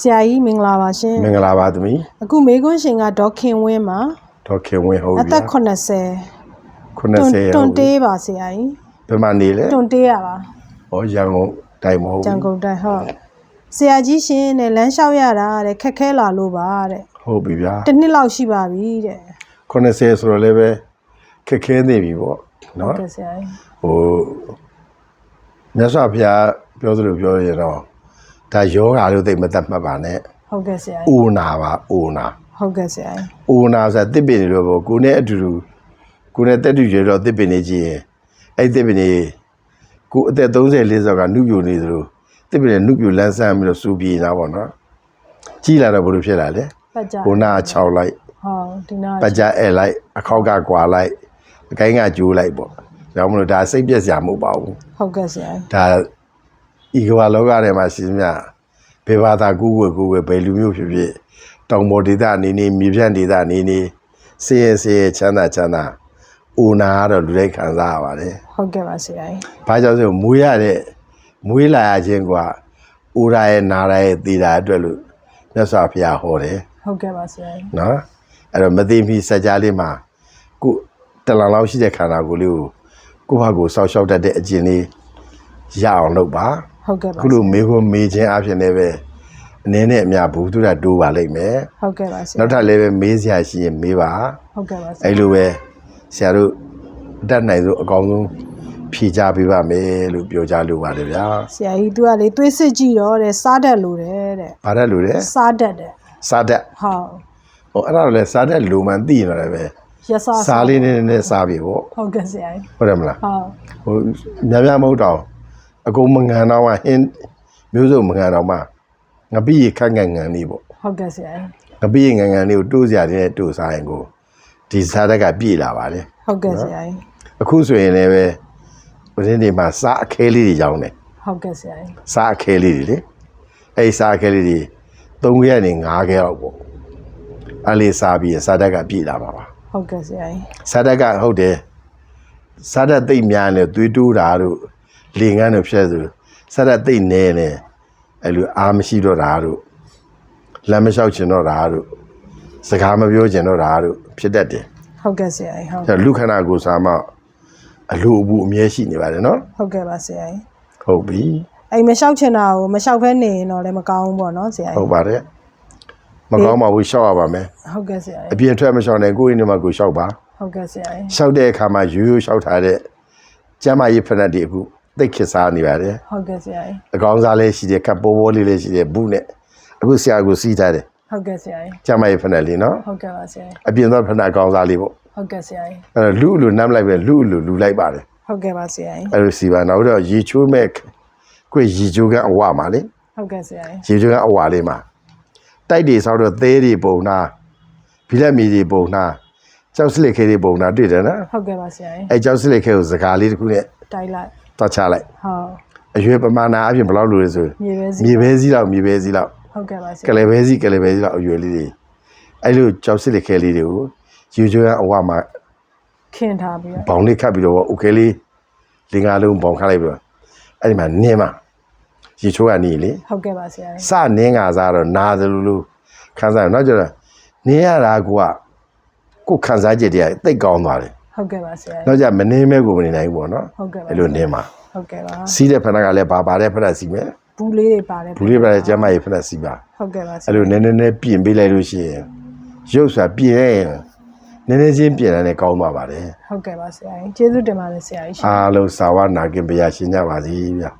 ဆရာကြီးမင်္ဂလာပါရှင်မင်္ဂလာပါသမီးအခုမေကွန်းရှင်ကဒေါက်ခင်ဝင်းပါဒေါက်ခင်ဝင်းဟုတ်အပြီသက်လား80 90တွန်ဟုတ်တွန်ပြီတေးပါဆရာကြီးဘယ်မှာနေလဲတွန်တေးရပါဩရန်ကုန်တိုင်းမဟုတ်ကြံဘူးကုန်တိုင်းဟုတ်ဆရာကြီးရှင်နဲ့လမ်းလျှောက်ရတာတဲ့ခက်ခဲလာလို့ပါတဲ့ဟုတ်ပြီဗျာတစ်နှစ်လောက်ရှိပါပြီတဲ့90ဆိုတော့လည်းပဲခက်ခဲနေပြီပေါ့ဟုတ်နော်ကဲ့ဆရာကြီးဟိုမြတ်စွာဘုရားပြောသလိုပြောရင်တော့ ဒါယောဂါလို့သိမတတ်မှတ်ပါနဲ့ဟုတ်ကဲ့ဆရာအိကြီးုနာပါအိုနာဟုတ်ကဲ့ဆရာကြီးအိုနာဆိုတာတစ်ပင်တွေလို့ပေါ့ကိုနဲ့အတူတူကိုနဲ့တက်တူရတော့တစ်ပင်နေကြည့်ရင်အဲ့တစ်ပင်နေကိုအသက်30 40ကနှုတ်ပြိုနေသလိုတစ်ပင်နဲ့နှုတ်ပြိုလန်းဆန်းပြီးတော့စူပြေနေတာပေါ့နော်ကြီးလာတော့ဘယ်လိုဖြစ်လာလဲပတ်ကြကိုနာ6လိုက်ဟုတ်ဒီနာပတ်ကြအဲလိုက်အခောက်ကကွာလိုက်အကိုင်းကကျိုးလိုက်ပေါ့ဒါကြောင့်မလို့ဒါစိတ်ပြက်စရာမဟုတ်ပါဘူးဟုတ်ကဲ့ဆရာကြီးဒါ ဤကမ္ဘာလောကထဲမှာရှိသမျှဘေဘာသာကူဝေကူဝေဘယ်လူမျိုးဖြစ်ဖြစ်တောင်ပေါ်ဒေသအနေနဲ့မြေပြန့်ဒေသအနေနဲ့စေရစေရချမ်းသာချမ်းသာအိုနာကတော့လူတိုင်းခံစားရပါတယ်ဟုတ်ကဲ့ပါဆရာကြီး။ဘာကြောင့်လဲဆိုမွေးရတဲ့မွေးလာရခြင်းကအိုရာရဲ့နာရာရဲ့သေတာအတွက်လို့မြတ်စွာဘုရားဟောတယ်ဟုတ်ကဲ့ပါဆရာကြီးနော်။အဲ့တော့မသိမီစကြလေးမှာကိုတလန်လောက်ရှိတဲ့ခန္ဓာကိုယ်လေးကိုကိုယ့်ဘာကိုစောက်ရှောက်တတ်တဲ့အကျင့်လေးရအောင်လုပ်ပါ ဟုတ်ကဲ့ပါခုလိုမေခွန်းမေခြင်းအဖြစ်လည်းပဲအနေနဲ့အများဘူးသူရတိုးပါလိမ့်မယ်ဟုတ်ကဲ့ပါဆရာနောက်ထပ်လည်းပဲမေးစရာရှိရင်မေးပါဟုတ်ကဲ့ပါဆရာအဲ့လိုပဲဆရာတို့အတတ်နိုင်ဆုံးအကောင်းဆုံးဖြေကြပေးပါမယ်လို့ပြောကြလိုပါတယ်ဗျာဆရာကြီး तू ကလေသွေးစစ်ကြည့်တော့တဲ့စားတတ်လို့တဲ့တဲ့။ဗါတတ်လို့လေစားတတ်တဲ့စားတတ်ဟုတ်ဟိုအဲ့ဒါတော့လေစားတတ်လူမှန်သိနေတယ်ပဲရစားစားလေးနည်းနည်းစားပြီပေါ့ဟုတ်ကဲ့ဆရာကြီးဟုတ်တယ်မလားဟုတ်ဟိုများများမဟုတ်တော့ အကုန်မငန်တော့မှဟင်းမျိုးစုံမငန်တော့မှငပိရခက်ငန်ငန်လေးပေါ့ဟုတ်ကဲ့ဆရာကြီးငပိရငန်ငန်လေးကိုတိုးစရာတွေနဲ့တိုးစားရင်ကိုဒီစားတတ်ကပြည့်လာပါလေဟုတ်ကဲ့ဆရာကြီးအခုဆိုရင်လည်းပဲဝင်းတွေမှာစားအခဲလေးတွေရောင်းတယ်ဟုတ်ကဲ့ဆရာကြီးစားအခဲလေးတွေလေအဲ့ဒီစားအခဲလေးတွေ3ခဲနဲ့5ခဲလောက်ပေါ့အဲ့လေးစားပြီးရင်စားတတ်ကပြည့်လာပါပါဟုတ်ကဲ့ဆရာကြီးစားတတ်ကဟုတ်တယ်စားတတ်သိပ်များနေသွေးတိုးတာတို့ လေငန်းတို့ဖြစ်သူစားတတ်သိပ်နေနေအဲ့လိုအားမရှိတော့တာတို့လမ်းမလျှောက်ချင်တော့တာတို့စကားမပြောချင်တော့တာတို့ဖြစ်တတ်တယ်ဟုတ်ကဲ့ဆရာကြီးဟုတ်အဲ့တော့လူခန္ဓာကိုယ်စားမှအလိုအဘူးအမြဲရှိနေပါတယ်နော်ဟုတ်ကဲ့ပါဆရာကြီးဟုတ်ပြီအိမ်မလျှောက်ချင်တာကိုမလျှောက်ဖဲနေရင်တော့လည်းမကောင်းဘူးပေါ့နော်ဆရာဟုကြီးတ်ပါတယ်မကောင်းပါဘူးရှောက်ရပါမယ်ဟုတ်ကဲ့ဆရာအကြီးပြင်ထွက်မရှောက်နဲ့ကိုယ့်အိမ်ထဲမှာကိုယ်ရှောက်ပါဟုတ်ကဲ့ဆရာကြီးရှောက်တဲ့အခါမှာရိုးရိုးရှောက်ထားတဲ့ကျမ်းမာရေးဖက်နဲ့တည်းအခု သိတ်ခစ်စားနေပါတယ်ဟုတ်ကဲ့ဆရာကြီးအကောင်းစားလေးရှိတယ်ကပ်ပိုးပိုးလေးလေးရှိတယ်ဘူးနဲ့အခုဆရာကိုစီးထားတယ်ဟုတ်ကဲ့ဆရာကြီးကျမ်းမာရေးဖက်နဲ့လေးနော်ဟုတ်ကဲ့ပါဆရာကြီးအပြင်သောဖက်နဲ့အကောင်းစားလေးပေါ့ဟုတ်ကဲ့ဆရာကြီးအဲ့တော့လူလူနမ်းလိုက်ပဲလူလူလူလိုက်ပါတယ်ဟုတ်ကဲ့ပါဆရာကြီးအဲ့လိုစီပါနောက်တော့ရေချိုးမဲ့ကိုယ်ရေချိုးကအဝမှာလေဟုတ်ကဲ့ဆရာကြီးရေချိုးကအဝလေးမှာတိုက်တွေဆောက်တော့သဲတွေပုံနာဘီလက်မီတွေပုံနာကြောက်စလစ်ခဲတွေပုံနာတွေ့တယ်နော်ဟုတ်ကဲ့ပါဆရာကြီးအဲကြောက်စလစ်ခဲကိုစကားလေးတစ်ခုနဲ့တိုက်လိုက် တွားချလိုက်ဟုတ်အရွယ်ပမာဏအပြင်ဘယ်လောက်လိုလဲဆိုမြေပဲစီးလောက်မြေပဲစီးလောက်ဟုတ်ကဲ့ပါဆရာကလေးပဲစီးကလေးပဲစီးလောက်အရွယ်လေးတွေအဲ့လိုကြောက်စစ်လက်ခဲလေးတွေကိုယူကျွမ်းအဝမှာခင်ထားပြီးတော့ဘောင်လေးခတ်ပြီးတော့အိုကဲလေးလင်္ကာလုံးဘောင်ခတ်လိုက်ပြီးတော့အဲ့ဒီမှာနင်းမှာရေချိုးကနေလေဟုတ်ကဲ့ပါဆရာစနင်းကစားတော့နာသလိုလိုခန်းစားရနောက်ကျတော့နင်းရတာကကိုခန်းစားချက်တည်းကတိတ်ကောင်းသွားတယ် ဟုတ်ကဲ့ပါဆရာကြီးနောက်ကျမနင်းမဲကိုမနေနိုင်ဘူးပေါ့နော်ဟုတ်ကဲ့ပါအဲ့လိုနင်းမှာဟုတ်ကဲ့ပါစီးတဲ့ဖဏကလည်းဘာပါတဲ့ဖဏစီမယ်ဘူးလေးတွေပါတယ်ဘူးလေးပါတဲ့ကျမ်းမကြီးဖဏစီပါဟုတ်ကဲ့ပါဆရာအဲ့လိုနည်းနည်းနဲ့ပြင်ပေးလိုက်လို့ရှိရင်ရုပ်ဆိုတာပြင်ရင်နည်းနည်းချင်းပြင်တယ်ကောင်းသွားပါတယ်ဟုတ်ကဲ့ပါဆရာကြီးကျေးဇူးတင်ပါတယ်ဆရာကြီးရှင်အားလုံးစာဝနာကင်ပရာရှင်ကြပါစေဗျာ